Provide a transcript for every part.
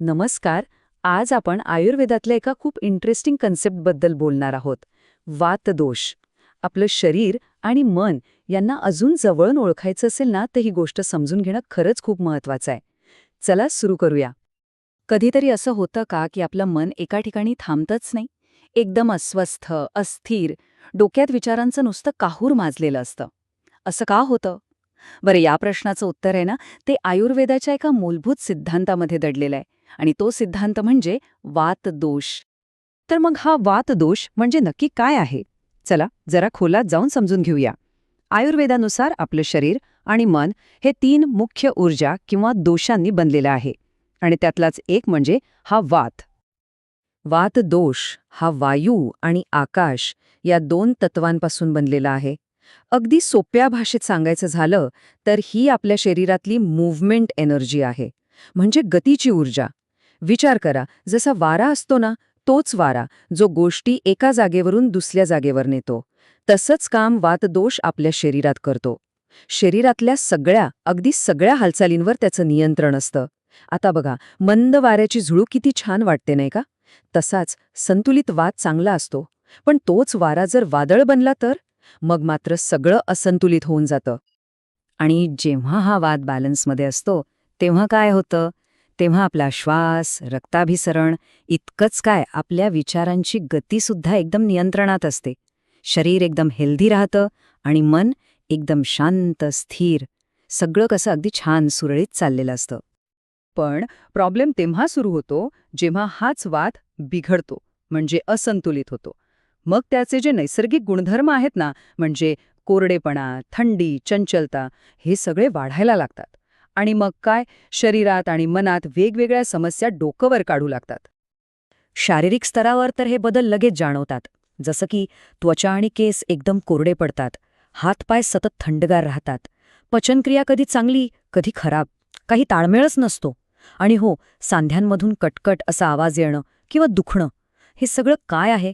नमस्कार आज आपण आयुर्वेदातल्या एका खूप इंटरेस्टिंग कन्सेप्टबद्दल बोलणार आहोत. वातदोष आपलं शरीर आणि मन यांना अजून जवळून ओळखायचं असेल ना तर ही गोष्ट समजून घेणं खरंच खूप महत्वाचं आहे. चला सुरू करूया. कधीतरी असं होतं का की आपलं मन एका ठिकाणी थांबतच नाही? एकदम अस्वस्थ अस्थिर डोक्यात विचारांचं नुसतं काहूर माजलेलं असतं. असं का होतं? बरं या प्रश्नाचं उत्तर आहे ना ते आयुर्वेदाच्या एका मूलभूत सिद्धांतामध्ये दडलेलं आहे. आणि तो सिद्धांत म्हणजे वातदोष. तर मग हा वातदोष म्हणजे नक्की काय आहे? चला जरा खोलात जाऊन समजून घेऊया. आयुर्वेदानुसार आपलं शरीर आणि मन हे तीन मुख्य ऊर्जा किंवा दोषांनी बनलेलं आहे. आणि त्यातलाच एक म्हणजे हा वात. वातदोष हा वायू आणि आकाश या दोन तत्वांपासून बनलेला आहे. अगदी सोप्या भाषेत सांगायचं झालं तर ही आपल्या शरीरातली मूव्हमेंट एनर्जी आहे. म्हणजे गतीची ऊर्जा. विचार करा जसा वारा असतो ना तोच वारा जो गोष्टी एका जागेवरून दुसऱ्या जागेवर नेतो. तसंच काम वातदोष आपल्या शरीरात करतो. शरीरातल्या सगळ्या अगदी सगळ्या हालचालींवर त्याचं नियंत्रण असतं. आता बघा मंद वाऱ्याची झुळूक किती छान वाटते नाही का? तसाच संतुलित वाद चांगला असतो. पण तोच वारा जर वादळ बनला तर? मग मात्र सगळं असंतुलित होऊन जातं. आणि जेव्हा हा वाद बॅलन्समध्ये असतो तेव्हा काय होतं? तेव्हा आपला श्वास रक्ताभिसरण इतकंच काय आपल्या विचारांची गतीसुद्धा एकदम नियंत्रणात असते. शरीर एकदम हेल्दी राहतं आणि मन एकदम शांत स्थिर. सगळं कसं अगदी छान सुरळीत चाललेलं असतं. पण प्रॉब्लेम तेव्हा सुरू होतो जेव्हा हाच वाद बिघडतो म्हणजे असंतुलित होतो. मग त्याचे जे नैसर्गिक गुणधर्म आहेत ना म्हणजे कोरडेपणा थंडी चंचलता हे सगळे वाढायला लागतात. आणि मग काय? शरीरात आणि मनात वेगवेगळ्या समस्या डोकंवर काढू लागतात. शारीरिक स्तरावर तर हे बदल लगेच जाणवतात. जसं की त्वचा आणि केस एकदम कोरडे पडतात. हातपाय सतत थंडगार राहतात. पचनक्रिया कधी चांगली कधी खराब. काही ताळमेळच नसतो. आणि हो सांध्यांमधून कटकट असा आवाज येणं किंवा दुखणं हे सगळं काय आहे?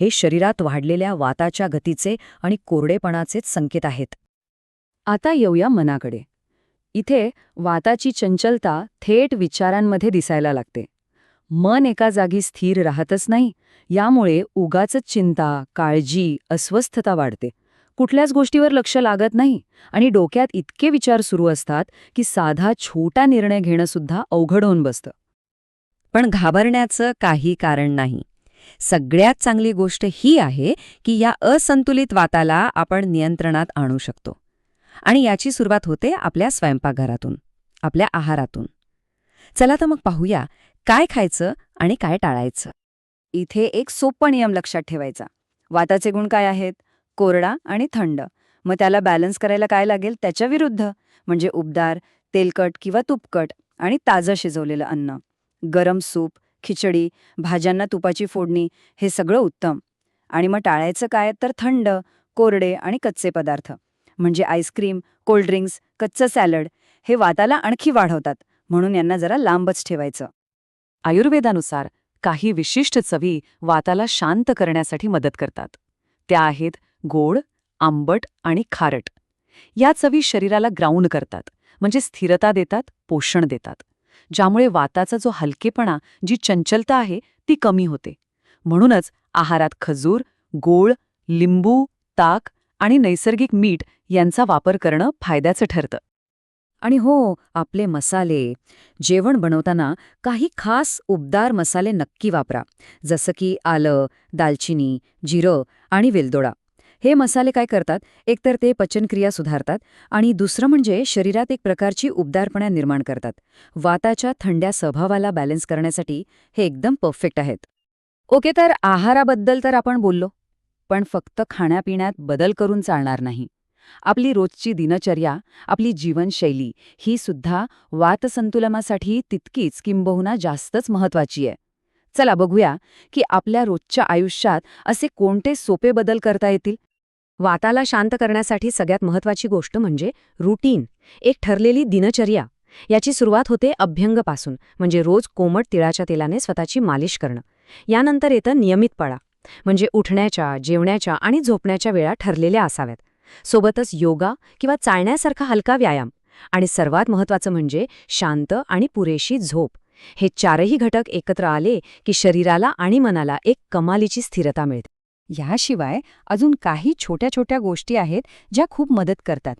हे शरीरात वाढलेल्या वाताच्या गतीचे आणि कोरडेपणाचेच संकेत आहेत. आता येऊया मनाकडे. इथे वाताची चंचलता थेट विचारांमध्ये दिसायला लागते. मन एका जागी स्थिर राहतच नाही यामुळे उगाच चिंता काळजी अस्वस्थता वाढते. कुठल्याच गोष्टीवर लक्ष लागत नाही आणि डोक्यात इतके विचार सुरू असतात की साधा छोटा निर्णय घेणं सुद्धा अवघड होऊन बसतं. पण घाबरण्याचं काही कारण नाही. सगळ्यात चांगली गोष्ट ही आहे की या असंतुलित वाताला आपण नियंत्रणात आणू शकतो. आणि याची सुरुवात होते आपल्या स्वयंपाकघरातून आपल्या आहारातून. चला तर मग पाहूया काय खायचं आणि काय टाळायचं. इथे एक सोपा नियम लक्षात ठेवायचा. वाताचे गुण काय आहेत? कोरडा आणि थंड. मग त्याला बॅलन्स करायला काय लागेल? त्याच्या विरुद्ध. म्हणजे उबदार तेलकट किंवा तुपकट आणि ताजं शिजवलेलं अन्न. गरम सूप खिचडी भाज्यांना तुपाची फोडणी हे सगळं उत्तम. आणि मग टाळायचं काय? तर थंड कोरडे आणि कच्चे पदार्थ. म्हणजे आईस्क्रीम कोल्ड्रिंक्स कच्चं सॅलड हे वाताला आणखी वाढवतात. म्हणून यांना जरा लांबच ठेवायचं. आयुर्वेदानुसार काही विशिष्ट चवी वाताला शांत करण्यासाठी मदत करतात. त्या आहेत गोड आंबट आणि खारट. या चवी शरीराला ग्राउंड करतात म्हणजे स्थिरता देतात पोषण देतात. ज्यामुळे वाताचा जो हलकेपणा जी चंचलता आहे ती कमी होते. म्हणूनच आहारात खजूर गोळ लिंबू ताक आणि नैसर्गिक मीठ यांचा वापर करणं फायद्याचं ठरतं. आणि हो आपले मसाले. जेवण बनवताना काही खास उबदार मसाले नक्की वापरा. जसं की आलं दालचिनी जिरं आणि वेलदोडा. हे मसाले काय करतात? एकतर ते पचनक्रिया सुधारतात आणि दुसरं म्हणजे शरीरात एक प्रकारची उबदारपणा निर्माण करतात. वाताच्या थंड्या स्वभावाला बॅलन्स करण्यासाठी हे एकदम परफेक्ट आहेत. ओके तर आहाराबद्दल तर आपण बोललो. पण फक्त खाण्यापिण्यात बदल करून चालणार नाही. आपली रोजची दिनचर्या आपली जीवनशैली ही सुद्धा वातसंतुलनासाठी तितकीच किंबहुना जास्तच महत्वाची आहे. चला बघूया की आपल्या रोजच्या आयुष्यात असे कोणते सोपे बदल करता येतील? वाताला शांत करण्यासाठी सगळ्यात महत्वाची गोष्ट म्हणजे रुटीन एक ठरलेली दिनचर्या. याची सुरुवात होते अभ्यंगपासून म्हणजे रोज कोमट तिळाच्या तेलाने स्वतःची मालिश करणं. यानंतर येतं नियमितपणा. म्हणजे उठण्याच्या जेवण्याच्या आणि झोपण्याच्या वेळा ठरलेल्या असाव्यात. सोबतच योगा किंवा चालण्यासारखा हलका व्यायाम. आणि सर्वात महत्वाचं म्हणजे शांत आणि पुरेशी झोप. हे चारही घटक एकत्र आले की शरीराला आणि मनाला एक कमालीची स्थिरता मिळते. ह्याशिवाय अजून काही छोट्या छोट्या गोष्टी आहेत ज्या खूप मदत करतात.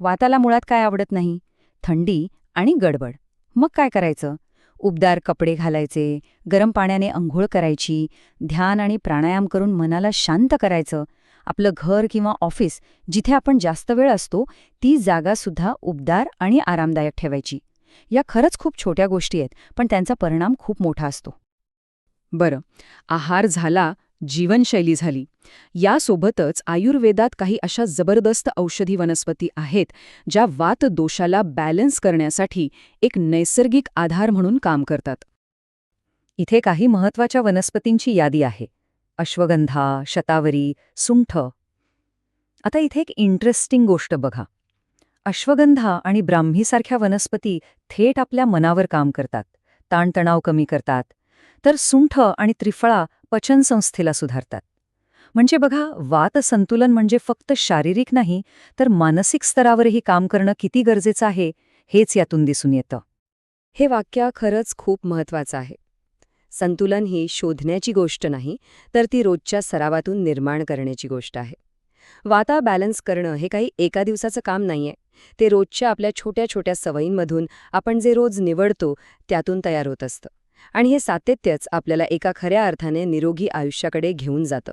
वाताला मुळात काय आवडत नाही? थंडी आणि गडबड. मग काय करायचं? उबदार कपडे घालायचे गरम पाण्याने अंघोळ करायची ध्यान आणि प्राणायाम करून मनाला शांत करायचं. आपलं घर किंवा ऑफिस जिथे आपण जास्त वेळ असतो ती जागासुद्धा उबदार आणि आरामदायक ठेवायची. या खरंच खूप छोट्या गोष्टी आहेत पण त्यांचा परिणाम खूप मोठा असतो. बरं आहार झाला जीवनशैली झाली. यासोबतच आयुर्वेदात काही अशा जबरदस्त औषधी वनस्पती आहेत ज्या वात दोषाला बॅलन्स करण्यासाठी एक नैसर्गिक आधार म्हणून काम करतात. इथे काही महत्त्वाच्या वनस्पतींची यादी आहे. अश्वगंधा शतावरी सुंठ. आता इथे एक इंटरेस्टिंग गोष्ट बघा. अश्वगंधा आणि ब्राह्मीसारख्या वनस्पती थेट आपल्या मनावर काम करतात. ताणतणाव कमी करतात. तर सुंठ आणि त्रिफळा पचनसंस्थेला सुधारतात. म्हणजे बघा वात संतुलन म्हणजे फक्त शारीरिक नाही तर मानसिक स्तरावरही काम करणं किती गरजेचं आहे हेच यातून दिसून येतं. हे वाक्य खरंच खूप महत्वाचं आहे. संतुलन ही शोधण्याची गोष्ट नाही तर ती रोजच्या सरावातून निर्माण करण्याची गोष्ट आहे. वाता बॅलन्स करणं हे काही एका दिवसाचं काम नाहीये. ते रोजच्या आपल्या छोट्या छोट्या सवयींमधून आपण जे रोज निवडतो त्यातून तयार होत असतं. आणि हे सातत्यच आपल्याला एका खऱ्या अर्थाने निरोगी आयुष्याकडे घेऊन जातं.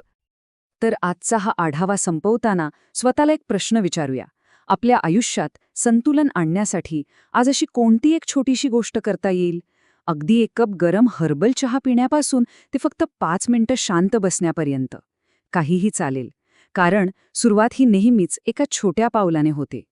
तर आजचा हा आढावा संपवताना स्वतःला एक प्रश्न विचारूया. आपल्या आयुष्यात संतुलन आणण्यासाठी आज अशी कोणती एक छोटीशी गोष्ट करता येईल? अगदी एक कप गरम हर्बल चहा पिण्यापासून ते फक्त पाच मिनिटं शांत बसण्यापर्यंत. काहीही चालेल. कारण सुरुवात ही नेहमीच एका छोट्या पावलाने होते.